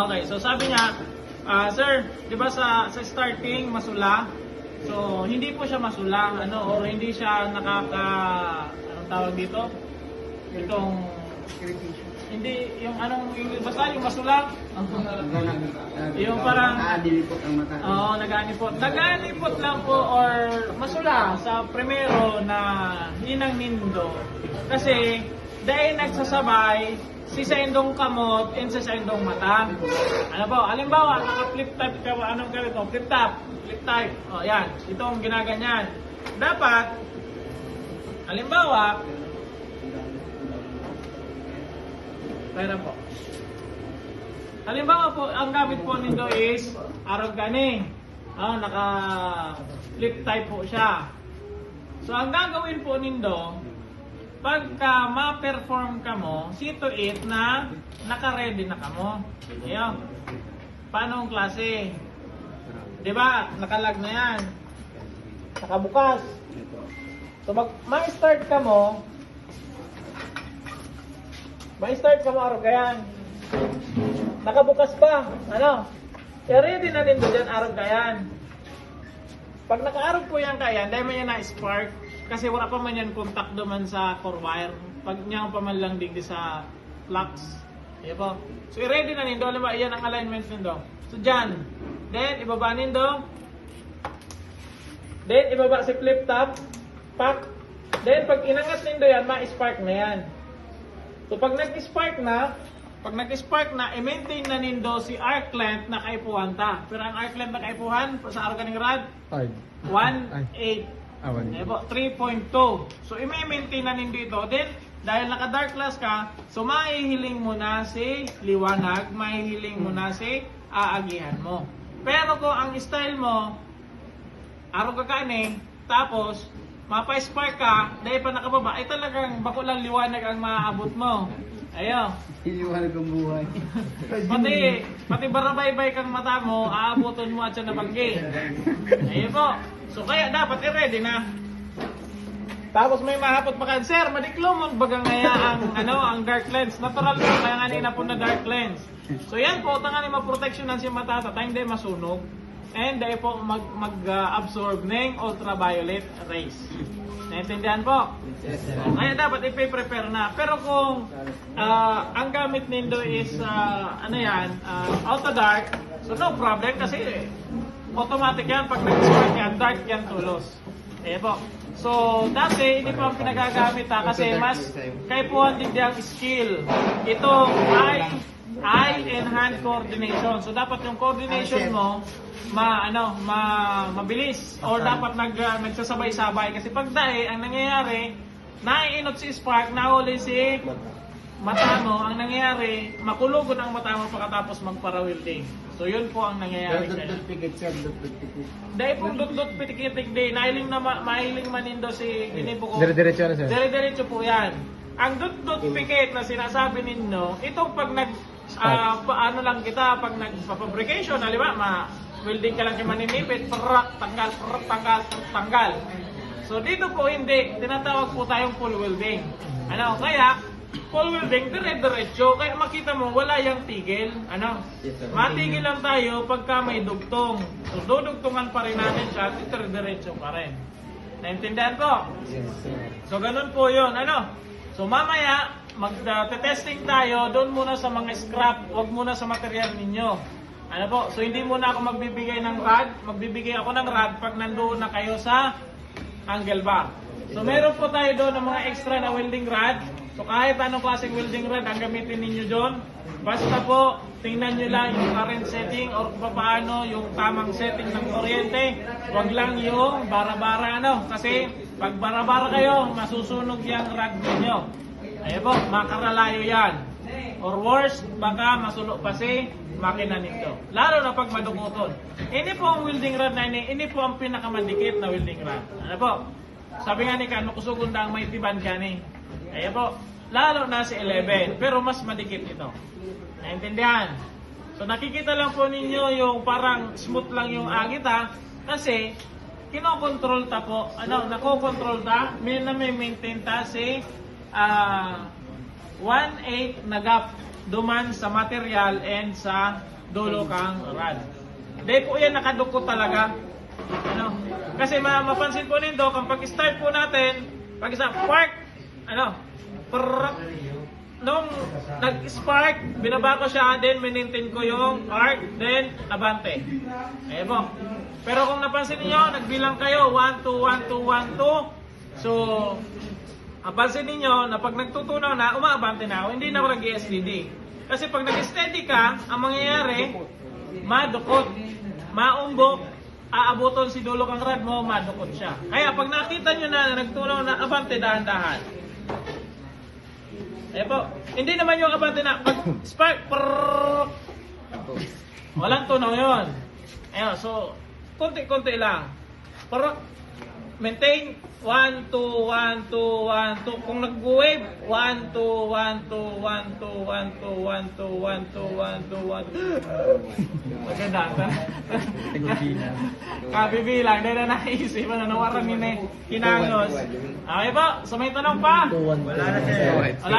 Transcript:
Okay, so sabi niya, ah, sir, 'di ba sa sa starting masula? So hindi po siya masula, ano, or hindi siya nakaka anong tawag dito? Itong hindi yung anong yung basta yung masula. Yung parang- Nakadilipot ang mata. Oo, nag-anipot. Nag-anipot lang po or masula sa primero na hinang nindo. Kasi dahil nagsasabay si sa kamot and sa sa indong mata. Ano po? Halimbawa, naka-flip type ka ba? Anong gawin mo? Flip top. Flip type. O, yan. Ito ang ginaganyan. Dapat, halimbawa, pera po. Halimbawa po, ang gamit po nindo is arog. Ah, naka flip type po siya. So ang gagawin po nindo, pagka ma-perform ka mo, see to it na naka-ready na ka mo. Ayun. Paano ang klase? 'Di ba? Nakalag na 'yan. Nakabukas. So mag ma-start ka mo, ma-start ka mo arog yan. Nakabukas pa. Ano? Kaya ready na din dyan, arog ka yan. Pag nakaarog po yan kaya, dahil man yan na-spark, kasi wala pa man yan contact duman sa core wire. Pag niya pa man lang digdi sa flux. Iya po. So, i-ready na nindo. Alam ba, yan ang alignment nindo. So, dyan. Then, ibaba nindo. Then, ibaba si flip top. Pack. Then, pag inangat nindo yan, ma-spark na yan. So pag nag-spark na, pag nag-spark na, i-maintain na nindo si arc length na kaipuhan ta. Pero ang arc length na kaipuhan, sa araw kaning rad, 5. 1.8. Ah, Eh po, 3.2. So i-maintain na nindo ito. Then, dahil naka-dark class ka, so maihiling mo na si liwanag, maihiling mo na si aagihan mo. Pero kung ang style mo, araw ka kani, tapos mapa-spark ka, dahil pa nakababa, ay talagang bako lang liwanag ang maaabot mo. Ayo. Iniwanag ang buhay. Pati, pati barabaybay kang mata mo, aabuton mo at siya nabanggi. Ayun po. So kaya dapat i-ready na. Tapos may mahapot pa kan, Sir, madiklo mo bagang ngaya ang, ano, ang dark lens. Natural po, kaya nga nina po na dark lens. So yan po, tangan ni ma-protection si mata, tatay hindi masunog. And dahil po mag, mag-absorb ng ultraviolet rays. Naintindihan po? Kaya dapat i-prepare na. Pero kung ah, ang gamit nindo is ah, ano yan, ah, auto dark, so no problem kasi automatic yan pag nag-spark yan, dark yan tulos. Eh po. So, dati hindi pa ang pinagagamit ha kasi mas kaipuhan din ang skill. Ito eye, eye and hand coordination. So, dapat yung coordination mo ma ano ma mabilis or dapat nag uh, nagsasabay-sabay kasi pag dahi ang nangyayari naiinot si spark nahuli si mata mo ang nangyayari makulugod ang mata mo pagkatapos magpara-welding so yun po ang nangyayari sa Dugtug-pigit sir, dugtug-pigit. dahil po dot-dot pitik-pitik day nahiling na ma- mahiling manindo si ginipo ko Dire-diretso na sir. Dire-diretso po yan. Ang dot-dot pikit na sinasabi ninyo, ito pag nag, ah, paano lang kita, pag nagpa-fabrication, halimbawa, ma welding ka lang yung maninipit, prak, tanggal, prak, tanggal, prak, tanggal. So dito po hindi, tinatawag po tayong full welding. Ano, kaya, full welding, dire-diretso, kaya makita mo, wala yung tigil. Ano, Yes, sir. matigil lang tayo pagka may dugtong. So dudugtungan pa rin natin siya, at dire-diretso pa rin. Naintindihan po? Yes sir. So ganun po yun. Ano? So mamaya, mag-testing tayo doon muna sa mga scrap, wag muna sa material ninyo. Ano po? So hindi muna ako magbibigay ng rod, magbibigay ako ng rod pag nandoon na kayo sa angle bar. So meron po tayo doon ng mga extra na welding rod. So kahit anong klaseng welding rod ang gamitin ninyo doon, basta po tingnan nyo lang yung current setting or paano yung tamang setting ng kuryente. Wag lang yung bara-bara ano. Kasi pag bara-bara kayo, masusunog yung rod ninyo. Ayun po, makaralayo yan. Or worse, baka masulo pa si makina nito. Lalo na pag madukuton. Ini po ang welding rod na ini, ini po ang pinakamandikit na welding rod. Ano po? Sabi nga ni Kano, kusugon ang may tiban ka ni. Ayun po, lalo na si 11, pero mas madikit ito. Naintindihan? So nakikita lang po ninyo yung parang smooth lang yung agit ha. Kasi kinokontrol ta po, ano, nakokontrol ta, may na may maintain ta si ah 1.8 na gap duman sa material and sa dulo kang rod. Dahil po yan nakadukot talaga. Ano? Kasi ma mapansin po nindo, kapag start po natin, pag isa, spark, ano, prrrr, nung nag-spark, binaba ko siya, then minintin ko yung arc, then abante. Ayan po. Pero kung napansin niyo, nagbilang kayo, 1, 2, 1, 2, 1, 2. So, napansin niyo na pag nagtutunaw na, umaabante na ako, hindi na ako nag-STD. Kasi pag nag-steady ka, ang mangyayari, madukot, maumbok, aabuton si dulo kang rad mo, madukot siya. Kaya pag nakita nyo na nagtunaw na abante, dahan-dahan. Eh po, hindi naman yung abante na pag spark, prrrr, walang tunaw yun. Ayun, so, konti-konti lang. Pero, maintain 1, 2, 1, 2, 1, 2. Kung nag-wave, 1, 2, 1, 2, 1, 2, 1, 2, 1, 2, 1, 2, 1, 2, 1. Maganda. Kabibilang, dahil na naisip, ano, nawaran ni Kinangos. Okay po, so may tanong pa? Wala na sir. Wala